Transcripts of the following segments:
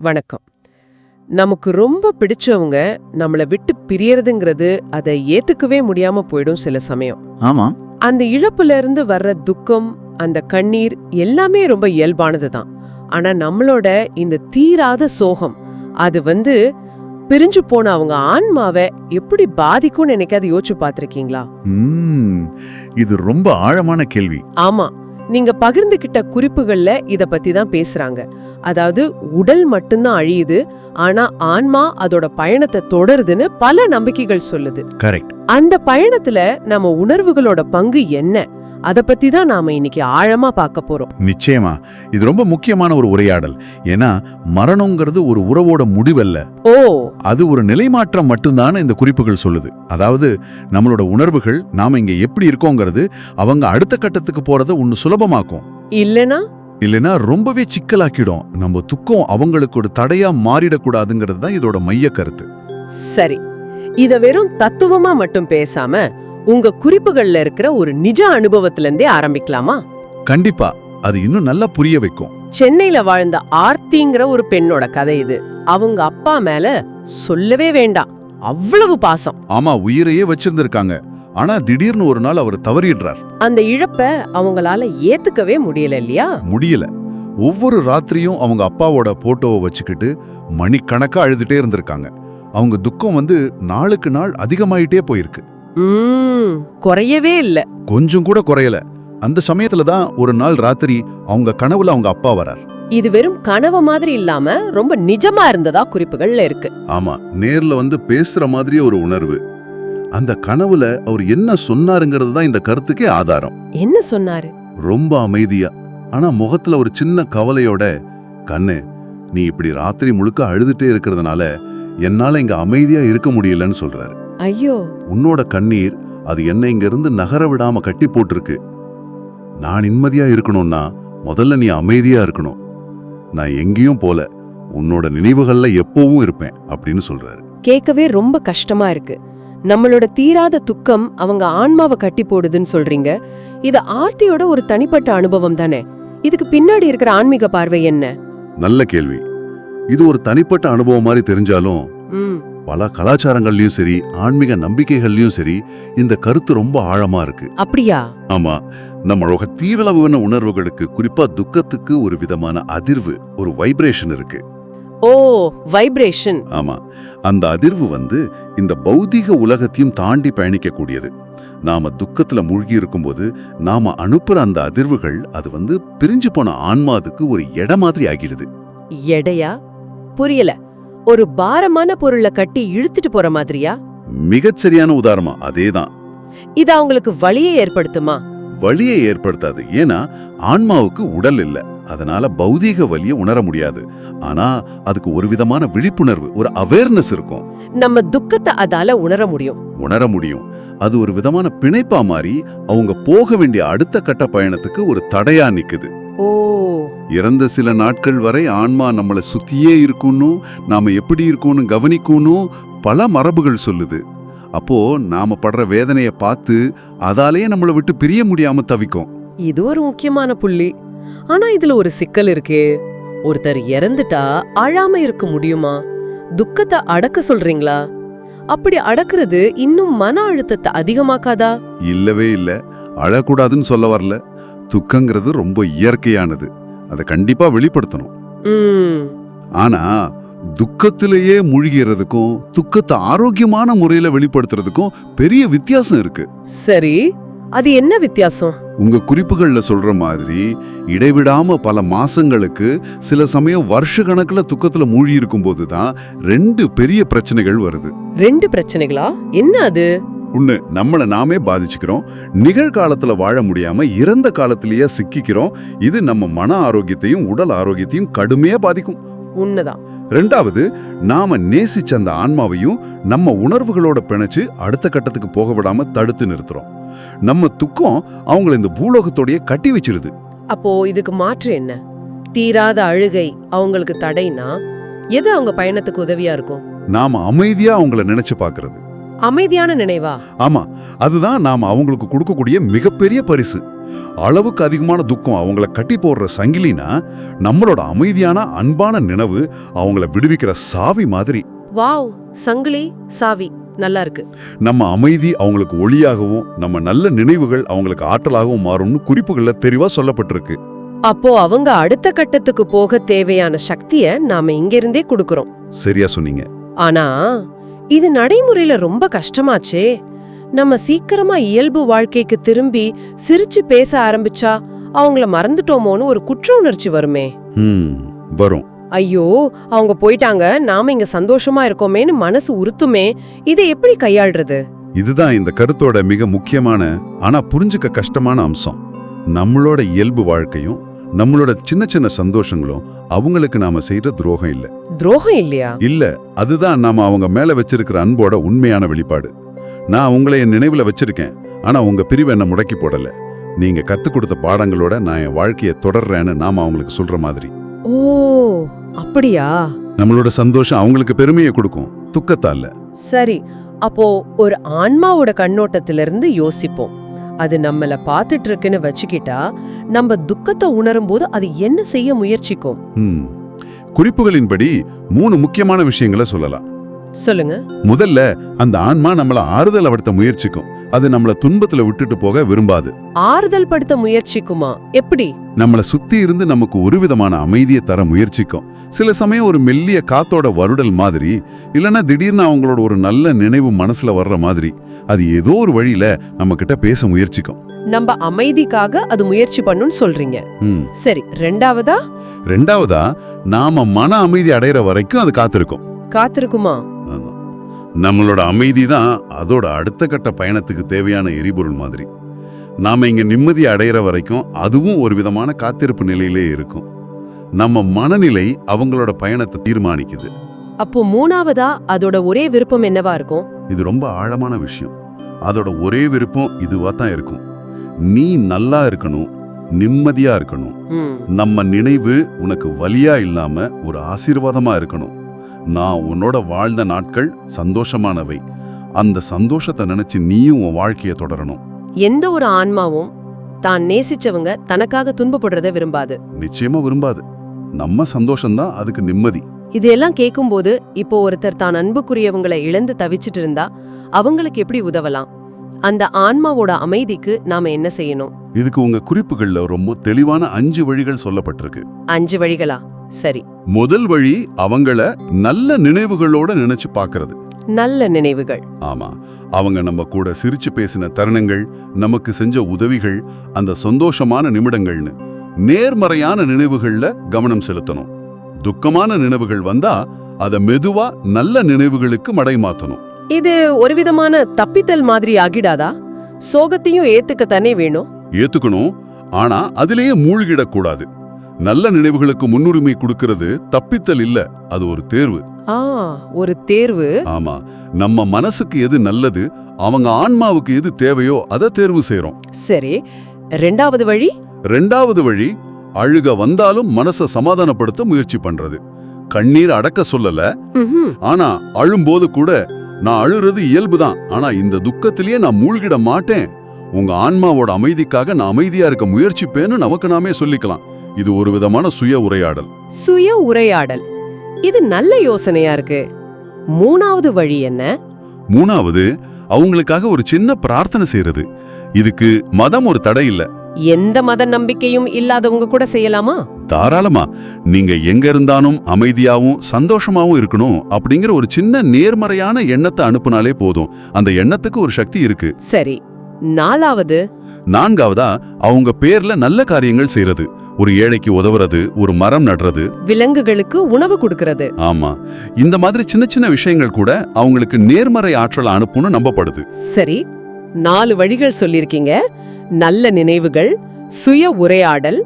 வணக்கம். நமக்கு ரொம்ப பிடிச்சவங்க நம்மள விட்டு பிரியறதுங்கிறது அதை ஏத்துக்கவே முடியாம போயிடும் சில சமயம். ஆமா. அந்த இழப்புல இருந்து வர்ற துக்கம் அந்த கண்ணீர் எல்லாமே ரொம்ப இயல்பானது தான். ஆனா நம்மளோட இந்த தீராத சோகம் அது வந்து பிரிஞ்சு போன அவங்க ஆன்மாவை எப்படி பாதிக்கும்னு என்னைக்காவது யோசிச்சு பார்த்திருக்கீங்களா? ம், இது ரொம்ப ஆழமான கேள்வி. ஆமா. நீங்க பகிர்ந்துகிட்ட குறிப்புகள்ல இத பத்தி தான் பேசுறாங்க. அதாவது உடல் மட்டும்தான் அழியுது ஆனா ஆன்மா அதோட பயணத்தை தொடருதுன்னு பல நம்பிக்கைகள் சொல்லுது. கரெக்ட் அந்த பயணத்துல நம்ம உணர்வுகளோட பங்கு என்ன? அத பத்தி தான் நாம இன்னைக்கு ஆழமா பார்க்க போறோம். நிச்சயமா. இது ரொம்ப முக்கியமான ஒரு உரையாடல். ஏன்னா மரணங்கிறது ஒரு உறவோட முடிவல்ல. ஓ. அது ஒரு நிலைமாற்றம் மட்டும்தான் இந்த குறிப்புகள் சொல்லுது. அதாவது நம்மளோட உணர்வுகள் நாம இங்க எப்படி இருக்கோங்கிறது அவங்க அடுத்த கட்டத்துக்கு போறத ஒன்னு சுலபமாக்கும். இல்லனா? இல்லைன்னா ரொம்பவே சிக்கலாக்கிடும். நம்ம துக்கம் அவங்களுக்கு ஒரு தடையா மாறிடக்கூடாதுங்கிறது தான் இதோட மைய கருத்து. சரி. இத வெறும் தத்துவமா மட்டும் பேசாம உங்க குறிப்புகள்ல இருக்கிற ஒரு நிஜ அனுபவத்துல இருந்தே ஆரம்பிக்கலாமா? கண்டிப்பா. அது இன்னும் நல்லா புரிய வைக்கும். சென்னையில வாழ்ந்த ஆர்த்திங்கிற ஒரு பெண்ணோட கதை இது. அவங்க அப்பா மேல சொல்லவே வேண்டாம். அவ்வளவு பாசம். ஆமா உயிரையே வச்சிருந்திருக்காங்க. ஆனா திடீர்னு ஒரு நாள் அவர் தவறிடுறார். அந்த இழப்ப அவங்களால ஏத்துக்கவே முடியல இல்லையா? முடியல. ஒவ்வொரு ராத்திரியும் அவங்க அப்பாவோட போட்டோவை வச்சுக்கிட்டு மணிக்கணக்கா அழுதுட்டே இருந்திருக்காங்க. அவங்க துக்கம் வந்து நாளுக்கு நாள் அதிகமாயிட்டே போயிருக்கு. குறையவே இல்ல. கொஞ்சம் கூட குறையல. அந்த சமயத்துல தான் ஒரு நாள் ராத்திரி அவங்க கனவுல அவங்க அப்பா வரார். இது வெறும் கனவு மாதிரி இல்லாம ரொம்ப நிஜமா இருந்ததா குறிப்புகள்ல இருக்கு. ஆமா நேர்ல வந்து பேசுற மாதிரி ஒரு உணர்வு. அந்த கனவுல அவர் என்ன சொன்னாருங்கிறது தான் இந்த கருத்துக்கே ஆதாரம். என்ன சொன்னாரு? ரொம்ப அமைதியா ஆனா முகத்துல ஒரு சின்ன கவலையோட கண்ணு நீ இப்படி ராத்திரி முழுக்க அழுதுட்டே இருக்கிறதுனால என்னால இங்க அமைதியா இருக்க முடியலன்னு சொல்றாரு. ஐயோ. உன்னோட கண்ணீர் அது என்ன இங்க இருந்து நகர விடாம கட்டி போட்டிருக்கு. நான் நிம்மதியா இருக்கணும்னா முதல்ல நீ அமைதியா இருக்கணும். நான் எங்கேயும் போல உன்னோட நினைவுகள்ல எப்பவும் இருப்பேன் அப்படின்னு சொல்றாரு. கேட்கவே ரொம்ப கஷ்டமா இருக்கு. நம்மளோட தீராத துக்கம் அவங்க ஆன்மாவை கட்டி போடுதுன்னு சொல்றீங்க. இது ஆர்த்தியோட ஒரு தனிப்பட்ட அனுபவம் தானே? இதுக்கு பின்னாடி இருக்கிற ஆன்மீக பார்வை என்ன? நல்ல கேள்வி. இது ஒரு தனிப்பட்ட அனுபவம் மாதிரி தெரிஞ்சாலும் பல கலாச்சாரங்கள்லயும் சரி ஆன்மீக நம்பிக்கைகள்லயும் சரி இந்த கருத்து ரொம்ப ஆழமா இருக்கு. அப்படியா? ஆமா. நம்மளோட தீவிரமான உணர்வுகளுக்கு குறிப்பா துக்கத்துக்கு ஒரு விதமான அதிர்வு ஒரு வைப்ரேஷன் இருக்கு. ஓ வைப்ரேஷன் ஆமா. அந்த அதிர்வு வந்து இந்த பௌதிக உலகத்தையும் தாண்டி பயணிக்கக்கூடியது. நாம துக்கத்துல மூழ்கி இருக்கும்போது நாம அனுப்புற அந்த அதிர்வுகள் அது வந்து பிரிஞ்சு போன ஆன்மாதுக்கு ஒரு எடை மாதிரி ஆகிடுது. எடையா? புரியல. ஒரு பாரமான பொருளை கட்டி இழுத்துட்டு போற மாதிரியா? மிகச் சரியான உதாரணம் அதேதான். இது அவங்களுக்கு வலியை ஏற்படுத்துமா? வலியை ஏற்படுத்தாது. ஏன்னா ஆன்மாவுக்கு உடல் இல்ல. அதனால பௌதீக வலியை உணர முடியாது. ஆனா அதுக்கு ஒரு விதமான விழிப்புணர்வு ஒரு அவேர்னஸ் இருக்கும். நம்ம துக்கத்தை அதால உணர முடியும். உணர முடியும். அது ஒரு விதமான பிணைப்பா மாறி அவங்க போக வேண்டிய அடுத்த கட்ட பயணத்துக்கு ஒரு தடையா நிக்குது. ஓ. இறந்த சில நாட்கள் வரை ஆன்மா நம்மளை சுத்தியே இருக்கும்னு நாம எப்படி இருக்கோம்னு கவனிக்கணும் பல மரபுகள் சொல்லுது. அப்போ நாம படுற வேதனைய பார்த்து அதாலேயே நம்மளை விட்டு பிரிய முடியாம தவிக்கும். இது ஒரு முக்கியமான புள்ளி. ஆனா இதுல ஒரு சிக்கல் இருக்கே. ஒருத்தர் இறந்துட்டா அழாம இருக்க முடியுமா? துக்கத்தை அடக்க சொல்றீங்களா? அப்படி அடக்குறது இன்னும் மன அழுத்தத்தை அதிகமாக்காதா? இல்லவே இல்ல. அழக்கூடாதுன்னு சொல்ல வரல. துக்கங்கிறது ரொம்ப இயற்கையானது. அதை கண்டிப்பா வெளிப்படுத்தணும். ஆனா துக்கத்திலேயே மூழ்கிறதுக்கும் துக்கத்தை ஆரோக்கியமான முறையில வெளிப்படுத்துறதுக்கும் பெரிய வித்தியாசம் இருக்கு. சரி அது என்ன வித்தியாசம்? உங்க குறிப்புகள்ல சொல்ற மாதிரி இடைவிடாம பல மாசங்களுக்கு சில சமயம் வருஷ கணக்குல துக்கத்துல மூழ்கி இருக்கும்போது தான் ரெண்டு பெரிய பிரச்சனைகள் வருது. ரெண்டு பிரச்சனைகளா? என்ன அது? ஒண்ணு நம்மள நாமே பாதிச்சுக்கிறோம். நிகழ்காலத்துல வாழ முடியாம இறந்த காலத்திலேயே சிக்கிக்கிறோம். இது நம்ம மன ஆரோக்கியத்தையும் உடல் ஆரோக்கியத்தையும் கடுமையா பாதிக்கும். உண்மைதான். ரெண்டாவது நாம நேசிச்ச அந்த ஆன்மாவையும் நம்ம உணர்வுகளோட பிணைச்சு அடுத்த கட்டத்துக்கு போக விடாம தடுத்து நிறுத்துறோம். நம்ம துக்கம் அவங்கள இந்த பூலோகத்தோடயே கட்டி வச்சிருது. அப்போ இதுக்கு மாற்று என்ன? தீராத அழுகை அவங்களுக்கு தடைனா எது அவங்க பயணத்துக்கு உதவியா இருக்கும்? நாம அமைதியா அவங்கள நினைச்சு பார்க்கிறது அமைதியான நினைவா? ஆமா அதுதான் நாம அவங்களுக்கு கொடுக்கக்கூடிய மிகப்பெரிய பரிசு. அளவுக்கு அதிகமான துக்கம் அவங்கள கட்டி போடுற சங்கிலினா நம்மளோட அமைதியான அன்பான நினைவு அவங்கள விடுவிக்கிற சாவி மாதிரி. வாவ் சங்கிலி சாவி. நல்லா இருக்கு. நம்ம அமைதி அவங்களுக்கு ஒளியாகவும் நம்ம நல்ல நினைவுகள் அவங்களுக்கு ஆற்றலாகவும் மாறும்னு குறிப்புகள்ல தெளிவா சொல்லப்பட்டிருக்கு. அப்போ அவங்க அடுத்த கட்டத்துக்கு போக தேவையான சக்திய நாம இங்கிருந்தே கொடுக்கறோம். சரியா சொன்னீங்க. ஆனா இது நடைமுறையில ரொம்ப கஷ்டமாச்சே. நம்ம சீக்கிரமா இயல்பு வாழ்க்கைக்கு திரும்பி சிரிச்சு பேச ஆரம்பிச்சா அவங்கள மறந்துட்டோமோன்னு ஒரு குற்ற உணர்ச்சி வருமே வரும். ஐயோ அவங்க போயிட்டாங்க நாம இங்க சந்தோஷமா இருக்கோமேன்னு மனசு உறுத்துமே. இதை எப்படி கையாள்றது? இதுதான் இந்த கருத்தோட மிக முக்கியமான ஆனா புரிஞ்சுக்க கஷ்டமான அம்சம். நம்மளோட இயல்பு வாழ்க்கையும் நம்மளோட சின்ன சின்ன சந்தோஷங்களும் அவங்களுக்கு நாம செய்யற துரோகம் இல்ல. துரோகம் இல்லையா? இல்ல அதுதான் நாம அவங்க மேல வச்சிருக்கிற அன்போட உண்மையான வெளிப்பாடு. நான் உங்களை என் நினைவுல வச்சிருக்கேன் ஆனா உங்க பிரிவை என்ன முடக்கி போடல. நீங்க கத்து கொடுத்த பாடங்களோட நான் என் வாழ்க்கையை தொடர்றேன்னு நாம அவங்களுக்கு சொல்ற மாதிரி. ஓ அப்படியா? நம்மளோட சந்தோஷம் அவங்களுக்கு பெருமையை கொடுக்கும் துக்கத்தா இல்ல சரி அப்போ ஒரு ஆன்மாவோட கண்ணோட்டத்திலிருந்து யோசிப்போம். அது நம்மள பாத்துட்டு இருக்குன்னு வச்சுக்கிட்டா நம்ம துக்கத்தை உணரும் போது அது என்ன செய்ய முயற்சிக்கும். குறிப்புகளின்படி மூணு முக்கியமான விஷயங்களை சொல்லலாம். சொல்லுங்க. முதல்ல அந்த ஆன்மா நம்மள ஆறுதல் அவடுத்த முயற்சிக்கும். அது நம்மள துன்பத்துல விட்டுட்டு போக விரும்பாது. ஆறுதல் படுத்த முயற்சிக்குமா? எப்படி? நம்மள சுத்தி இருந்து நமக்கு ஒரு விதமான அமைதியை தர முயற்சிக்கும். சில சமயம் ஒரு மெல்லிய காத்தோட வருடல் மாதிரி இல்லனா திடீர்னு அவங்களோட ஒரு நல்ல நினைவு மனசுல வர்ற மாதிரி அது ஏதோ ஒரு வழியில நம்ம கிட்ட பேச முயற்சிக்கும். நம்ம அமைதிக்காக அது முயற்சி பண்ணுன்னு சொல்றீங்க. சரி ரெண்டாவதா? ரெண்டாவதா நாம மன அமைதி அடையிற வரைக்கும் அது காத்திருக்கும். காத்திருக்குமா. நம்மளோட அமைதி தான் அதோட அடுத்த கட்ட பயணத்துக்கு தேவையான எரிபொருள் மாதிரி. நாம இங்க நிம்மதி அடையிற வரைக்கும் அதுவும் ஒரு விதமான காத்திருப்பு நிலையிலே இருக்கும். நம்ம மனநிலை அவங்களோட பயணத்தை தீர்மானிக்குது. அப்போ மூணாவதா அதோட ஒரே விருப்பம் என்னவா இருக்கும்? இது ரொம்ப ஆழமான விஷயம். அதோட ஒரே விருப்பம் இதுவா தான் இருக்கும். நீ நல்லா இருக்கணும் நிம்மதியா இருக்கணும். நம்ம நினைவு உனக்கு வலியா இல்லாம ஒரு ஆசீர்வாதமா இருக்கணும். நான் உன்னோட வாழ்ந்த நாட்கள் சந்தோஷமானவை. அந்த சந்தோஷத்தை நினைச்சு நீயும் உன் வாழ்க்கைய தொடரணும். எந்த ஒரு ஆன்மாவும் தான் நேசிச்சவங்க தனக்காக துன்பப்படுறத விரும்பாது. நிச்சயமா விரும்பாது. நம்ம சந்தோஷம்தான் அதுக்கு நிம்மதி. இதெல்லாம் கேட்கும்போது இப்போ ஒருத்தர் தான் அன்புக்குரியவங்களை இழந்து தவிச்சிட்டு இருந்தா அவங்களுக்கு எப்படி உதவலாம்? அந்த ஆன்மாவோட அமைதிக்கு நாம என்ன செய்யணும்? இதுக்கு உங்க குறிப்புகள்ல ரொம்ப தெளிவான அஞ்சு வழிகள் சொல்லப்பட்டிருக்கு. அஞ்சு வழிகளா? சரி. முதல் வழி அவங்கள நல்ல நினைவுகளோட நினைச்சு பார்க்கிறது நல்ல நினைவுகள். ஆமா. அவங்க நம்ம கூட சிரிச்சு பேசின தருணங்கள் நமக்கு செஞ்ச உதவிகள் அந்த சந்தோஷமான நிமிடங்கள்னு நேர்மறையான நினைவுகள்ல கவனம் செலுத்தணும். துக்கமான நினைவுகள் வந்தா அத மெதுவா நல்ல நினைவுகளுக்கு மடை மாத்தணும் இது ஒரு விதமான தப்பித்தல் மாதிரி ஆகிடாதா? சோகத்தையும் ஏத்துக்கத்தானே வேணும்? ஏத்துக்கணும். ஆனா அதிலேயே மூழ்கிடக் கூடாது நல்ல நினைவுகளுக்கு முன்னுரிமை கொடுக்கிறது தப்பித்தல் இல்ல அது ஒரு தேர்வு. ஒரு தேர்வு. ஆமா நம்ம மனசுக்கு எது நல்லது அவங்க ஆன்மாவுக்கு எது தேவையோ அதை தேர்வு செய்றோம். சரி ரெண்டாவது வழி? ரெண்டாவது வழி அழுக வந்தாலும் மனச சமாதானப்படுத்த முயற்சி பண்றது. கண்ணீர் அடக்க சொல்லல. ஆனா அழும்போது கூட நான் அழுறது இயல்புதான் ஆனா இந்த துக்கத்திலேயே நான் மூழ்கிட மாட்டேன். உங்க ஆன்மாவோட அமைதிக்காக நான் அமைதியா இருக்க முயற்சிப்பேன்னு நமக்கு நாமே சொல்லிக்கலாம். இது ஒரு விதமான சுய உரையாடல். சுய உரையாடல். இது நல்ல யோசனையா இருக்கு. மூணாவது வழி என்ன? மூணாவது அவங்களுக்காக ஒரு சின்ன பிரார்த்தனை செய்யறது இதுக்கு மதம் ஒரு தடை இல்ல. எந்த மத நம்பிக்கையும் இல்லாதவங்க கூட செய்யலாமா? தாராளமா. நீங்க எங்க இருந்தாலும் அமைதியாவும் சந்தோஷமாவும் இருக்கணும் அப்படிங்கிற ஒரு சின்ன நேர்மறையான எண்ணத்தை அனுப்புனாலே போதும். அந்த எண்ணத்துக்கு ஒரு சக்தி இருக்கு. சரி. நாலாவது? நான்காவதா அவங்க பேர்ல நல்ல காரியங்கள் செய்யறது ஒரு ஏழைக்கு உதவுறது ஒரு மரம் நடுறது. விலங்குகளுக்கு உணவு கொடுக்கறது. ஆமா. இந்த மாதிரி சின்ன சின்ன விஷயங்கள் கூட அவங்களுக்கு நேர்மறை ஆற்றலை அனுப்பும்னு நம்பப்படுது. சரி நாலு வழிகள் சொல்லிருக்கீங்க நல்ல நினைவுகள் சுய உரையாடல்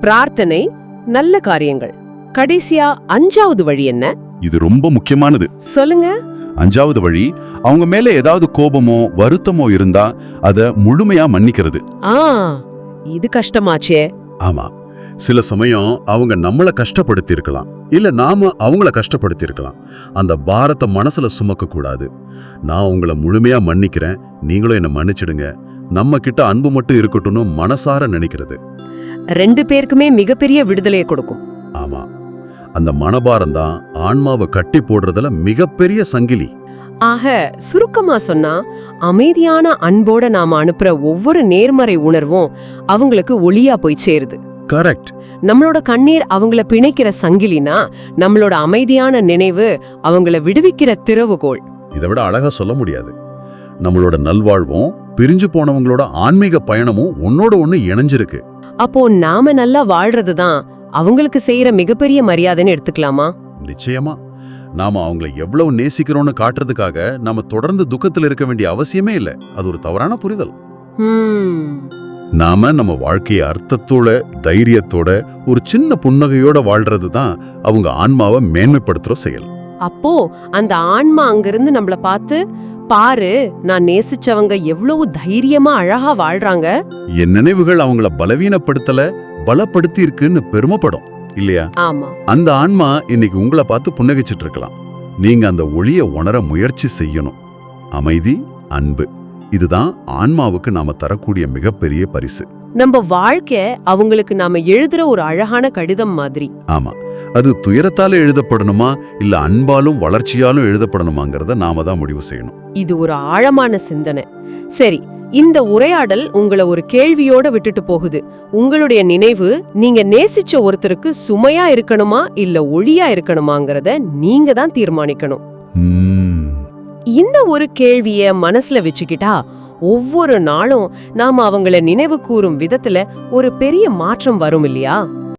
பிரார்த்தனை நல்ல காரியங்கள். கடைசியா அஞ்சாவது வழி என்ன? இது ரொம்ப முக்கியமானது. சொல்லுங்க. அஞ்சாவது வழி அவங்க மேல ஏதாவது கோபமோ வருத்தமோ இருந்தா அத முழுமையா மன்னிக்கிறது. ஆ இது கஷ்டமாச்சே. ஆமா. சில சமயம் அவங்க நம்மள கஷ்டப்படுத்தி இருக்கலாம் இல்ல நாம அவங்கள கஷ்டப்படுத்தி இருக்கலாம் அந்த பாரத்தை மனசுல சுமக்க கூடாது நான் உங்களை முழுமையா மன்னிக்கிறேன். நீங்களும் என்ன மன்னிச்சிடுங்க. நம்ம கிட்ட அன்பு மட்டும் இருக்கட்டும்னு மனசார நினைக்கிறது. ரெண்டு பேருக்குமே மிகப்பெரிய விடுதலையை கொடுக்கும். ஆமா. அந்த மனபாரம் தான் ஆன்மாவை கட்டி போடுறதுல மிகப்பெரிய சங்கிலி. ஆக சுருக்கமா சொன்னா அமைதியான அன்போட நாம அனுப்புற ஒவ்வொரு நேர்மறை உணர்வும் அவங்களுக்கு ஒளியா போய் சேருது. கரெக்ட் நம்மளோட கண்ணீர் அவங்கள பிணைக்கிற சங்கிலினா நம்மளோட அமைதியான நினைவு அவங்கள விடுவிக்கிற திறவுகோல் இதை விட அழகா சொல்ல முடியாது. நம்மளோட நல்வாழ்வும் பிரிஞ்சு போனவங்களோட ஆன்மீக பயணமும் ஒன்னோட ஒண்ணு இணைஞ்சிருக்கு. அப்போ நாம நல்லா வாழ்றது தான் அவங்களுக்கு செய்யற மிகப்பெரிய மரியாதைன்னு எடுத்துக்கலாமா? நிச்சயமா. நாம அவங்கள எவ்வளவு நேசிக்கிறோம்னு காட்டுறதுக்காக நாம தொடர்ந்து துக்கத்துல இருக்க வேண்டிய அவசியமே இல்ல. அது ஒரு தவறான புரிதல். ஹம். நாம நம்ம வாழ்க்கைய அர்த்தத்தோட தைரியத்தோட ஒரு சின்ன புன்னகையோட வாழ்றது தான் அவங்க ஆன்மாவை மேன்மைப்படுத்துற செயல். அப்போ அந்த ஆன்மா அங்கிருந்து நம்மள பார்த்து பாரு நான் நேசிச்சவங்க எவ்வளவு தைரியமா அழகா வாழ்றாங்க. என் நினைவுகள் அவங்கள பலவீனப்படுத்தல பலப்படுத்தி இருக்குன்னு பெருமைப்படும் இல்லையா? ஆமா. அந்த ஆன்மா இன்னைக்கு உங்களை பார்த்து புன்னகைச்சிட்டு இருக்கலாம். நீங்க அந்த ஒளிய உணர முயற்சி செய்யணும். அமைதி அன்பு. இதுதான் ஆன்மாவுக்கு நாம தரக்கூடிய மிகப்பெரிய பரிசு. நம்ம வாழ்க்கை அவங்களுக்கு நாம எழுதுற ஒரு அழகான கடிதம் மாதிரி. ஆமா. அது துயரத்தால எழுதப்படணுமா இல்ல அன்பாலும் வளர்ச்சியாலும் எழுதப்படணுமாங்கிறத நாம தான் முடிவு செய்யணும். இது ஒரு ஆழமான சிந்தனை. சரி இந்த உரையாடல் உங்களை ஒரு கேள்வியோட விட்டுட்டு போகுது. உங்களுடைய நினைவு நீங்க நேசிச்ச ஒருத்தருக்கு சுமையா இருக்கணுமா இல்ல ஒளியா இருக்கணுமாங்கறத நீங்க தான் தீர்மானிக்கணும். இந்த ஒரு கேள்விய மனசுல வச்சுக்கிட்டா ஒவ்வொரு நாளும் நாம அவங்கள நினைவு கூறும் விதத்துல ஒரு பெரிய மாற்றம் வரும் இல்லையா?